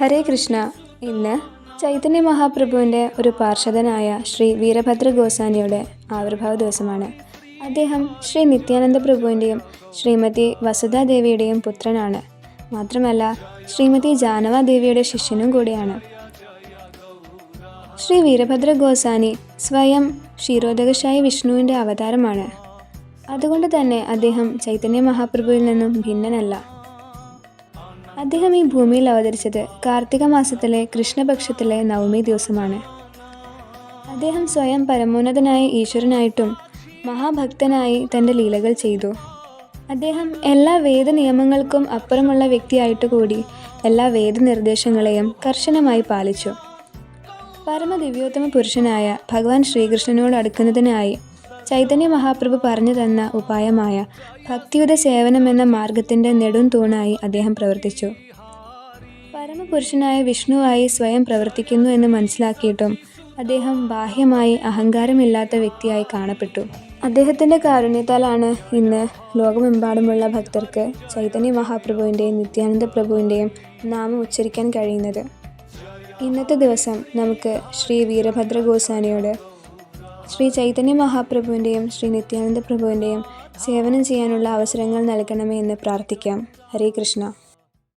ഹരേ കൃഷ്ണ. ഇന്ന് ചൈതന്യ മഹാപ്രഭുവിന്റെ ഒരു പാർഷദനായ ശ്രീ വീരഭദ്ര ഗോസാനിയുടെ ആവിർഭാവ ദിവസമാണ്. അദ്ദേഹം ശ്രീ നിത്യാനന്ദ പ്രഭുവിന്റെയും ശ്രീമതി വസുധാദേവിയുടെയും പുത്രനാണ്. മാത്രമല്ല ശ്രീമതി ജാനവാദേവിയുടെ ശിഷ്യനും കൂടിയാണ്. ശ്രീ വീരഭദ്ര ഗോസാനി സ്വയം ക്ഷീരോദകശായി വിഷ്ണുവിന്റെ അവതാരമാണ്. അതുകൊണ്ട് തന്നെ അദ്ദേഹം ചൈതന്യ മഹാപ്രഭുവിൽ നിന്നും ഭിന്നനല്ല. അദ്ദേഹം ഈ ഭൂമിയിൽ അവതരിച്ചത് കാർത്തിക മാസത്തിലെ കൃഷ്ണപക്ഷത്തിലെ നവമി ദിവസമാണ്. അദ്ദേഹം സ്വയം പരമോന്നതനായ ഈശ്വരനായിട്ടും മഹാഭക്തനായി തന്റെ ലീലകൾ ചെയ്തു. അദ്ദേഹം എല്ലാ വേദ നിയമങ്ങൾക്കും അപ്പുറമുള്ള വ്യക്തിയായിട്ട് കൂടി എല്ലാ വേദനിർദ്ദേശങ്ങളെയും കർശനമായി പാലിച്ചു. പരമദിവ്യോത്തമ പുരുഷനായ ഭഗവാൻ ശ്രീകൃഷ്ണനോട് അടുക്കുന്നതിനായി ചൈതന്യ മഹാപ്രഭു പറഞ്ഞു തന്ന ഉപായമായ ഭക്തിയുടെ സേവനം എന്ന മാർഗത്തിന്റെ നെടും തൂണായി അദ്ദേഹം പ്രവർത്തിച്ചു. പരമപുരുഷനായ വിഷ്ണുവായി സ്വയം പ്രവർത്തിക്കുന്നു എന്ന് മനസ്സിലാക്കിയിട്ടും അദ്ദേഹം ബാഹ്യമായി അഹങ്കാരമില്ലാത്ത വ്യക്തിയായി കാണപ്പെട്ടു. അദ്ദേഹത്തിന്റെ കാരുണ്യത്താലാണ് ഇന്ന് ലോകമെമ്പാടുമുള്ള ഭക്തർക്ക് ചൈതന്യ മഹാപ്രഭുവിന്റെയും നിത്യാനന്ദ പ്രഭുവിന്റെയും നാമം ഉച്ചരിക്കാൻ കഴിയുന്നത്. ഇന്നത്തെ ദിവസം നമുക്ക് ശ്രീ വീരഭദ്ര ഗോസാനിയോട് ശ്രീ ചൈതന്യ മഹാപ്രഭുവിന്റെയും ശ്രീ നിത്യാനന്ദ പ്രഭുവിന്റെയും സേവനം ചെയ്യാനുള്ള അവസരങ്ങൾ നൽകണമേ എന്ന് പ്രാർത്ഥിക്കാം. ഹരേ കൃഷ്ണ.